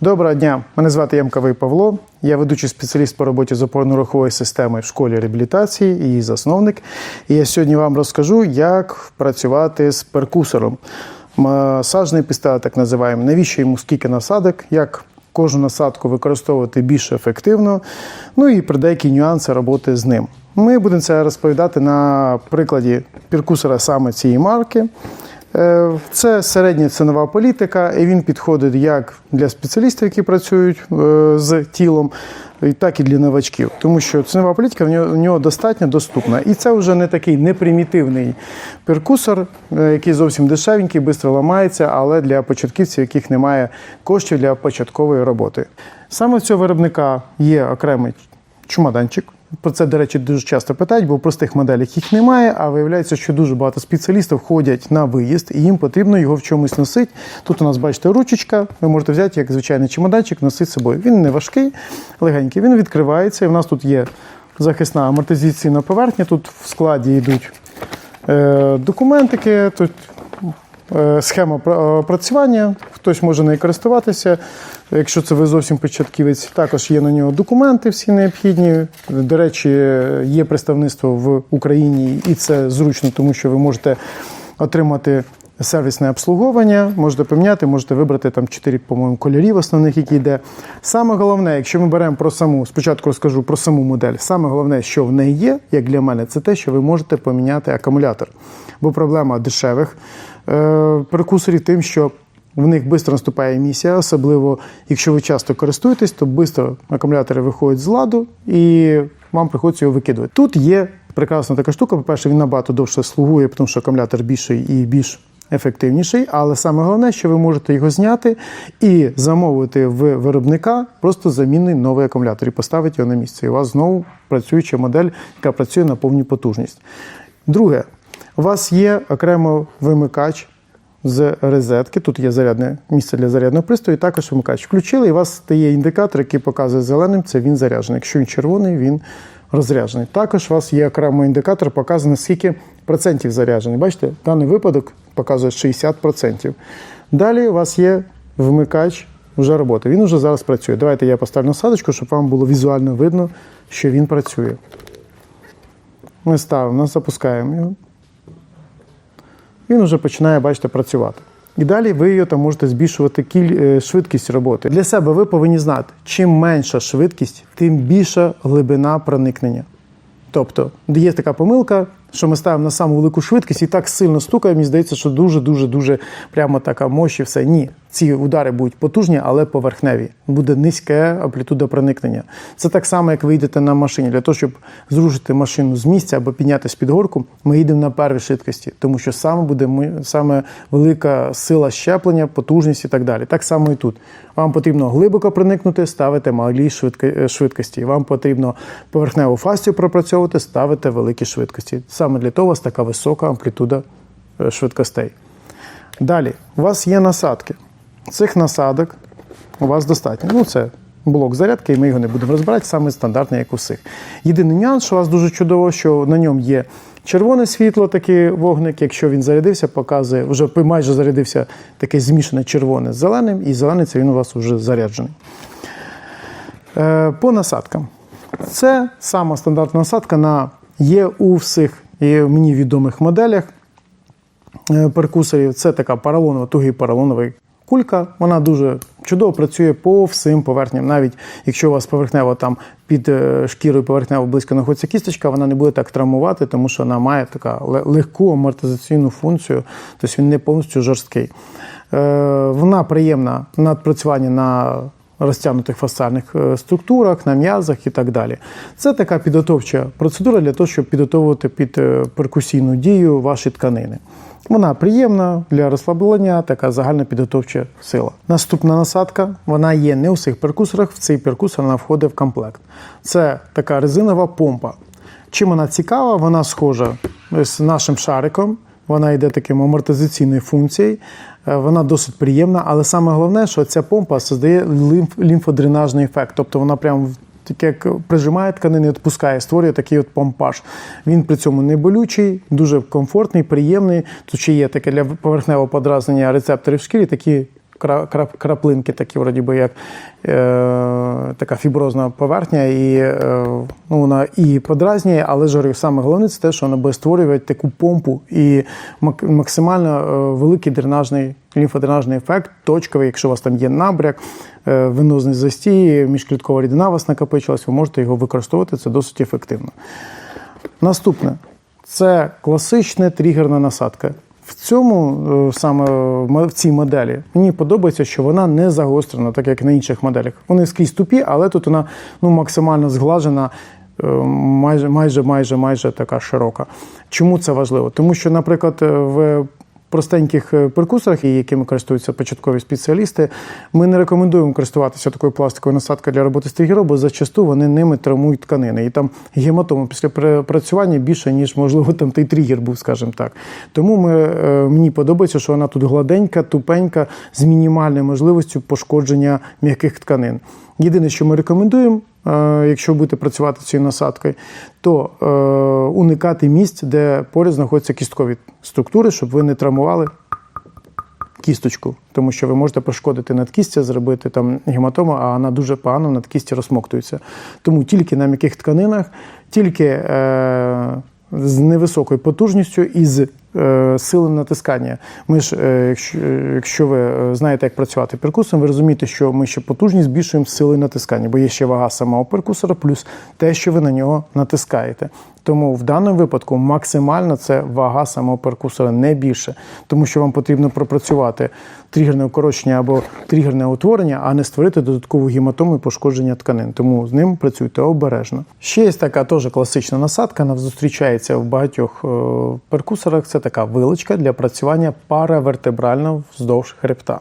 Доброго дня, мене звати Ямковий Павло. Я ведучий спеціаліст по роботі з опорно-рухової системи в школі реабілітації її засновник. І я сьогодні вам розкажу, як працювати з перкусором. Масажний пістолет, так називаємо. Навіщо йому скільки насадок, як кожну насадку використовувати більш ефективно, ну і про деякі нюанси роботи з ним. Ми будемо це розповідати на прикладі перкусора саме цієї марки. Е, Це середня цінова політика, і він підходить як для спеціалістів, які працюють е, з тілом, так і для новачків. Тому що цінова політика в нього, достатньо доступна. І це вже не такий непримітивний перкусор, е, який зовсім дешевенький, швидко ламається, але для початківців, яких немає коштів для початкової роботи. Саме цього виробника є окремий чумаданчик. Про це, до речі, дуже часто питають, бо в простих моделях їх немає. А виявляється, що дуже багато спеціалістів ходять на виїзд, і їм потрібно його в чомусь носити. Тут у нас, бачите, ручечка. Ви можете взяти як звичайний чемоданчик, носити з собою. Він не важкий, легенький. Він відкривається. І в нас тут є захисна амортизаційна поверхня. Тут в складі йдуть е, документики. Тут Е, Схема пра- опрацювання, хтось може нею користуватися. Якщо це ви зовсім початківець, також є на нього документи всі необхідні. До речі, є представництво в Україні, і це зручно, тому що ви можете отримати сервісне обслуговування, можете поміняти, можете вибрати там 4, по-моєму, кольорів основних, які йде. Саме головне, якщо ми беремо про саму, спочатку розкажу про саму модель. Саме головне, що в неї є, як для мене, це те, що ви можете поміняти акумулятор. Бо проблема дешевих е, перекусорів тим, що в них швидко наступає емісія, особливо якщо ви часто користуєтесь, то швидко акумулятори виходять з ладу і вам приходиться його викидувати. Тут є прекрасна така штука. По-перше, він набагато довше слугує, тому що акумулятор більший і більш ефективніший. Але саме головне, що ви можете його зняти і замовити в виробника просто замінний новий акумулятор і поставити його на місце. І у вас знову працююча модель, яка працює на повну потужність. Друге, у вас є окремо вимикач з розетки. Тут є зарядне місце для зарядного пристрою, і також вимикач. Включили, і у вас стає індикатор, який показує зеленим, це він заряджений. Якщо він червоний, він розряджений. Також у вас є окремо індикатор, показаний скільки процентів заряджений. Бачите, даний випадок показує 60%. Далі у вас є вмикач вже роботи. Він вже зараз працює. Давайте я поставлю насадочку, щоб вам було візуально видно, що він працює. Ми ставимо, запускаємо його він вже починає, бачите, працювати. І далі ви його там можете збільшувати кіль... е, швидкість роботи. Для себе ви повинні знати, чим менша швидкість, тим більша глибина проникнення. Тобто є така помилка, що ми ставимо на саму велику швидкість і так сильно стукає, мені здається, що дуже-дуже дуже прямо така мощі, все. Ні, ці удари будуть потужні, але поверхневі. Буде низька амплітуда проникнення. Це так само, як ви йдете на машині. Для того, щоб зрушити машину з місця або піднятися під горку, ми їдемо на первій швидкості, тому що саме буде саме велика сила щеплення, потужність і так далі. Так само і тут. Вам потрібно глибоко проникнути, ставите малі швидкості. Вам потрібно поверхневу фастію пропрацьовувати, ставите великі швидкості. Саме для того у вас така висока амплітуда е, швидкостей. Далі, у вас є насадки. Цих насадок у вас достатньо. Ну, це блок зарядки, і ми його не будемо розбирати, саме стандартний, як у всіх. Єдиний нюанс, що у вас дуже чудово, що на ньому є червоне світло, такий вогник. Якщо він зарядився, показує, вже майже зарядився таке змішане червоне з зеленим, і зелений це він у вас вже заряджений. Е, По насадкам. Це сама стандартна насадка на є у всіх і мені відомих моделях е, перкусорів. Це така поролонова, тугий поролоновий кулька. Вона дуже чудово працює по всім поверхням. Навіть якщо у вас поверхнево там під е, шкірою поверхнево близько знаходиться кісточка, вона не буде так травмувати, тому що вона має така легку амортизаційну функцію, тобто він не повністю жорсткий. Е, Вона приємна на надпрацювання на розтягнутих фасальних е, структурах, на м'язах і так далі. Це така підготовча процедура для того, щоб підготовувати під е, перкусійну дію ваші тканини. Вона приємна для розслаблення, така загальна підготовча сила. Наступна насадка, вона є не у всіх перкусорах, в цей перкусор вона входить в комплект. Це така резинова помпа. Чим вона цікава? Вона схожа з нашим шариком. Вона йде таким амортизаційною функцією, Е, вона досить приємна, але саме головне, що ця помпа создає лімф, лімфодренажний ефект. Тобто вона прям таке як прижимає тканини, відпускає, створює такий от помпаж. Він при цьому не болючий, дуже комфортний, приємний. Тут ще є таке для поверхневого подразнення рецепторів в шкірі, такі кра- крап- краплинки, такі вроді би як е, така фіброзна поверхня, і е, ну, вона і подразнює, але ж саме головне це те, що вона буде створювати таку помпу і мак- максимально е, великий дренажний лімфодренажний ефект, точковий, якщо у вас там є набряк, е, венозний застій, міжкліткова рідина у вас накопичилась, ви можете його використовувати, це досить ефективно. Наступне це класична тригерна насадка. В цьому е, саме в цій моделі мені подобається, що вона не загострена, так як на інших моделях. Вони скрізь тупі, але тут вона ну, максимально зглажена, е, майже, майже, майже, майже така широка. Чому це важливо? Тому що, наприклад, е, в простеньких е, перкусорах, якими користуються початкові спеціалісти, ми не рекомендуємо користуватися такою пластиковою насадкою для роботи з тригером, бо зачасту вони ними травмують тканини. І там гематома після працювання більше, ніж, можливо, там той тригер був, скажімо так. Тому ми, е, мені подобається, що вона тут гладенька, тупенька, з мінімальною можливістю пошкодження м'яких тканин. Єдине, що ми рекомендуємо, е, якщо будете працювати цією насадкою, то е, уникати місць, де поряд знаходяться кісткові структури, щоб ви не травмували кісточку, тому що ви можете пошкодити надкістя, зробити там гематому, а вона дуже погано надкісті розмоктується. Тому тільки на м'яких тканинах, тільки е, з невисокою потужністю і з е, силою натискання. Ми ж, е, якщо, якщо ви е, знаєте, як працювати перкусом, ви розумієте, що ми ще потужність збільшуємо сили натискання, бо є ще вага самого перкусора, плюс те, що ви на нього натискаєте. Тому в даному випадку максимально це вага самого перкусора, не більше, тому що вам потрібно пропрацювати тригерне укорочення або тригерне утворення, а не створити додаткову гематому і пошкодження тканин. Тому з ним працюйте обережно. Ще є така теж класична насадка, вона зустрічається в багатьох е, перкусорах. Це така вилочка для працювання паравертебрально вздовж хребта.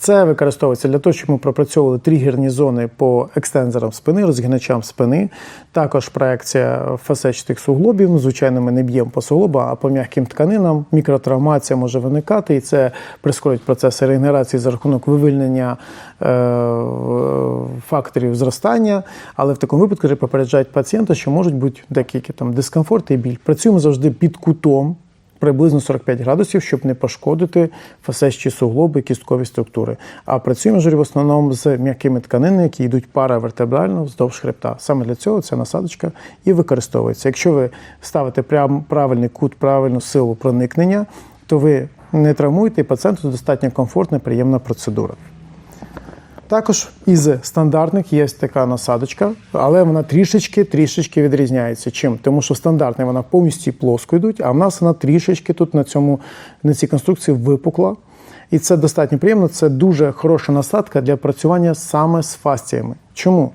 Це використовується для того, щоб ми пропрацьовували тригерні зони по екстензорам спини, розгиначам спини. Також проекція фасетчатих суглобів. Звичайно, ми не б'ємо по суглобам, а по м'яким тканинам. Мікротравмація може виникати, і це прискорить процеси регенерації за рахунок вивільнення е, факторів зростання. Але в такому випадку попереджають пацієнта, що можуть бути деякі там дискомфорти і біль. Працюємо завжди під кутом приблизно 45 градусів, щоб не пошкодити фасещі суглоби, кісткові структури. А працюємо ж в основному з м'якими тканинами, які йдуть паравертебрально вздовж хребта. Саме для цього ця насадочка і використовується. Якщо ви ставите прям правильний кут, правильну силу проникнення, то ви не травмуєте і пацієнту достатньо комфортна, приємна процедура. Також із стандартних є така насадочка, але вона трішечки трішечки відрізняється. Чим? Тому що стандартна вона повністю плоско йдуть, а в нас вона трішечки тут на цьому на цій конструкції випукла. І це достатньо приємно. Це дуже хороша насадка для працювання саме з фасціями. Чому?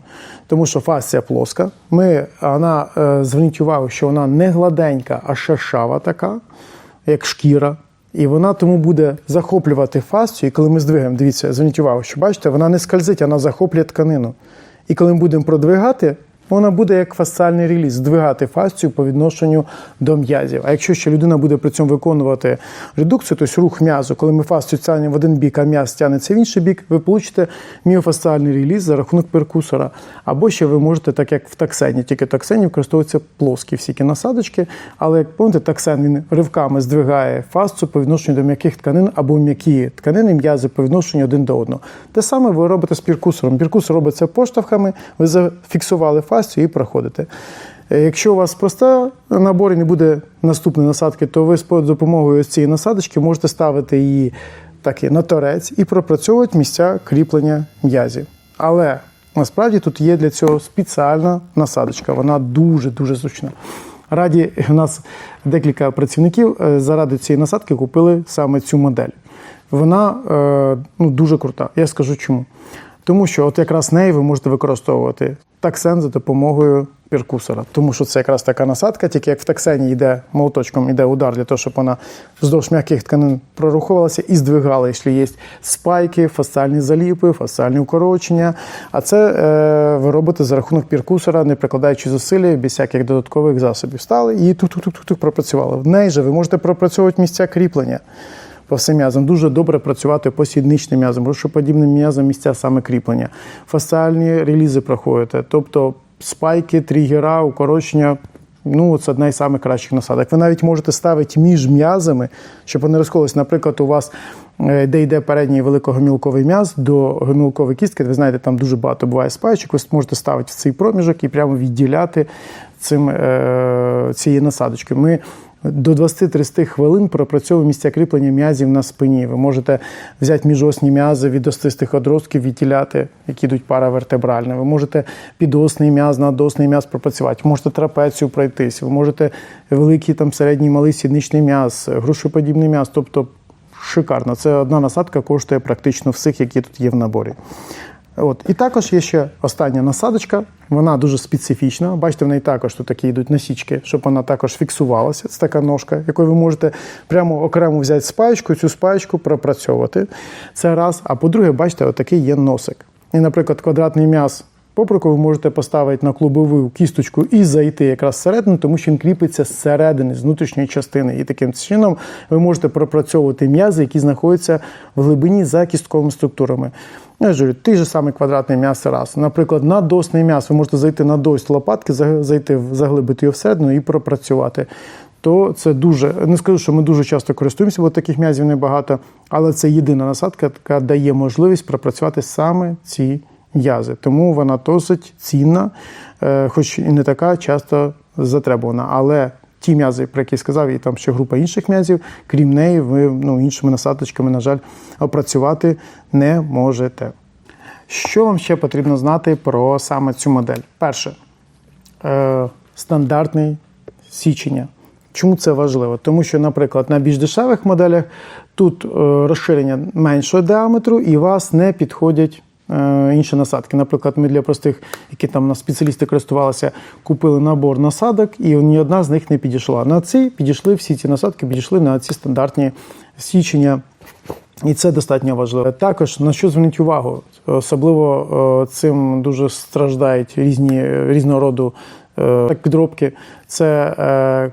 Тому що фасція плоска. Ми, вона, е, зверніть увагу, що вона не гладенька, а шершава така, як шкіра. І вона тому буде захоплювати фасцію. І коли ми здвигаємо, дивіться, зверніть увагу, що бачите, вона не скользить, вона захоплює тканину. І коли ми будемо продвигати, вона буде як фасціальний реліз, здвигати фасцію по відношенню до м'язів. А якщо ще людина буде при цьому виконувати редукцію, тобто рух м'язу, коли ми фасцію тягнемо в один бік, а м'яз тягнеться в інший бік, ви получите міофасціальний реліз за рахунок перкусора. Або ще ви можете, так як в таксені, тільки в таксені використовуються плоскі всі насадочки, але як пам'ятаєте, таксен він ривками здвигає фасцію по відношенню до м'яких тканин або м'які тканини, м'язи по відношенню один до одного. Те саме ви робите з перкусором. Перкусор робиться поштовхами, ви зафіксували фасцію і проходите. Е, Якщо у вас проста набор і не буде наступної насадки, то ви з допомогою ось цієї насадочки можете ставити її так і на торець і пропрацьовувати місця кріплення м'язів. Але насправді тут є для цього спеціальна насадочка. Вона дуже-дуже зручна. Раді у нас декілька працівників е, заради цієї насадки купили саме цю модель. Вона е, ну, дуже крута. Я скажу чому. Тому що от якраз неї ви можете використовувати таксен за допомогою перкусора. Тому що це якраз така насадка, тільки як в таксені йде молоточком, йде удар для того, щоб вона вздовж м'яких тканин прорухувалася і здвигала, якщо є спайки, фасціальні заліпи, фасціальні укорочення. А це е, ви робите за рахунок перкусора, не прикладаючи зусилля, без всяких додаткових засобів. Стали і тук-тук-тук-тук пропрацювали. В неї же ви можете пропрацьовувати місця кріплення по всім м'язам. Дуже добре працювати по сідничним м'язам, рушоподібним м'язам місця саме кріплення. Фасціальні релізи проходите, тобто спайки, тригера, укорочення Ну, це одна із самих кращих насадок. Ви навіть можете ставити між м'язами, щоб вони розкололись. Наприклад, у вас е, де йде передній великогомілковий м'яз до гомілкової кістки, ви знаєте, там дуже багато буває спайчик, ви можете ставити в цей проміжок і прямо відділяти цим, е, цією насадочкою. До 20-30 хвилин пропрацьовуємо місця кріплення м'язів на спині. Ви можете взяти міжосні м'язи від остистих одростків, відділяти, які йдуть паравертебрально. Ви можете підосний м'яз, надосний м'яз пропрацювати. Ви можете трапецію пройтись, ви можете великий там середній малий сідничний м'яз, грушоподібний м'яз. Тобто шикарно. Це одна насадка коштує практично всіх, які тут є в наборі. От. І також є ще остання насадочка, вона дуже специфічна. Бачите, в неї також тут такі йдуть насічки, щоб вона також фіксувалася. Це така ножка, якою ви можете прямо окремо взяти спаєчку, цю спаєчку пропрацьовувати. Це раз. А по-друге, бачите, отакий є носик. І, наприклад, квадратний м'яз поприку ви можете поставити на клубову кісточку і зайти якраз всередину, тому що він кріпиться зсередини, з внутрішньої частини. І таким чином ви можете пропрацьовувати м'язи, які знаходяться в глибині за кістковими структурами. Я ж говорю, той же самий квадратний м'ясо раз. Наприклад, на досний м'яс ви можете зайти на дость лопатки, за- зайти, заглибити його всередину і пропрацювати. То це дуже не скажу, що ми дуже часто користуємося, бо таких м'язів небагато, але це єдина насадка, яка дає можливість пропрацювати саме ці м'язи. Тому вона досить цінна, е, хоч і не така часто затребувана. Але ті м'язи, про які сказав, і там ще група інших м'язів, крім неї, ви ну, іншими насадочками, на жаль, опрацювати не можете. Що вам ще потрібно знати про саме цю модель? Перше, е, стандартний січення. Чому це важливо? Тому що, наприклад, на більш дешевих моделях тут е, розширення меншого діаметру і вас не підходять інші насадки. Наприклад, ми для простих, які там на спеціалісти користувалися, купили набор насадок, і ні одна з них не підійшла. На ці підійшли всі ці насадки, підійшли на ці стандартні січення. І це достатньо важливо. Також на що зверніть увагу, особливо е, цим дуже страждають різні різного роду е, підробки. Це е,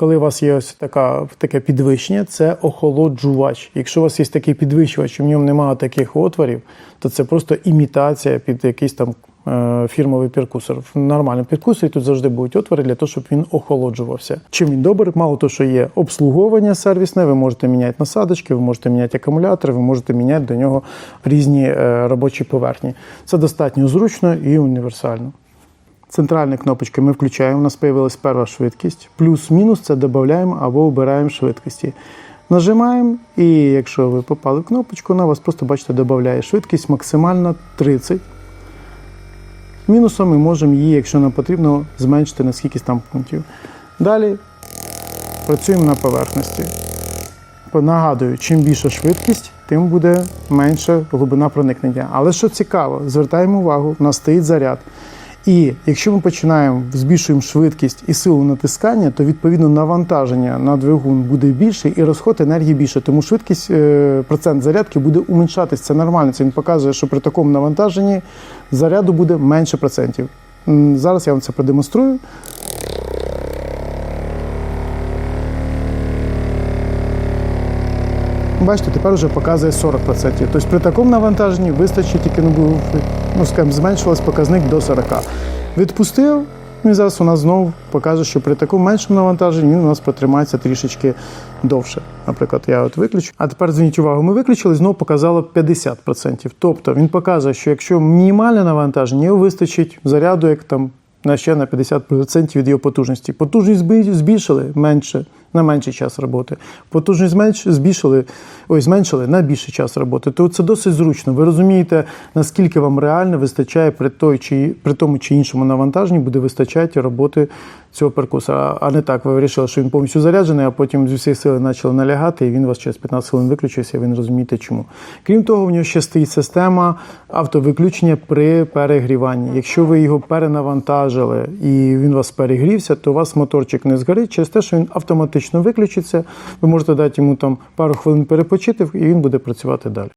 коли у вас є ось така, таке підвищення, це охолоджувач. Якщо у вас є такий підвищувач, і в ньому немає таких отворів, то це просто імітація під якийсь там е, фірмовий перкусор. В нормальному перкусорі тут завжди будуть отвори для того, щоб він охолоджувався. Чим він добрий? Мало того, що є обслуговування сервісне, ви можете міняти насадочки, ви можете міняти акумулятори, ви можете міняти до нього різні е, робочі поверхні. Це достатньо зручно і універсально. Центральні кнопочки ми включаємо, у нас з'явилась перша швидкість. Плюс-мінус це додаємо або обираємо швидкості. Нажимаємо, і якщо ви попали в кнопочку, вона вас просто, бачите, додає швидкість максимально 30. Мінусом ми можемо її, якщо нам потрібно, зменшити на скількись там пунктів. Далі працюємо на поверхності. Нагадую, чим більша швидкість, тим буде менша глибина проникнення. Але що цікаво, звертаємо увагу, у нас стоїть заряд. І якщо ми починаємо збільшуємо швидкість і силу натискання, то відповідно навантаження на двигун буде більше і розход енергії більше. Тому швидкість е, процент зарядки буде уменшатись. Це нормально. Це він показує, що при такому навантаженні заряду буде менше процентів. Зараз я вам це продемонструю. Бачите, тепер вже показує 40%. Тобто при такому навантаженні вистачить тільки ну, ну скажімо, зменшилось показник до 40. Відпустив, і зараз у нас знову покаже, що при такому меншому навантаженні він у нас протримається трішечки довше. Наприклад, я от виключу. А тепер зверніть увагу, ми виключили, знову показало 50%. Тобто він показує, що якщо мінімальне навантаження, його вистачить заряду, як там на ще на 50% від його потужності. Потужність збільшили менше на менший час роботи. Потужність зменш, збільшили, ой, зменшили на більший час роботи. То це досить зручно. Ви розумієте, наскільки вам реально вистачає при, той, чи, при тому чи іншому навантаженні буде вистачати роботи цього перкусора. А не так, ви вирішили, що він повністю заряджений, а потім з усієї сили почали налягати, і він вас через 15 хвилин виключився, і ви не розумієте чому. Крім того, в нього ще стоїть система автовиключення при перегріванні. Якщо ви його перенавантажили і він вас перегрівся, то у вас моторчик не згорить через те, що він автоматично виключиться. Ви можете дати йому там пару хвилин перепочити, і він буде працювати далі.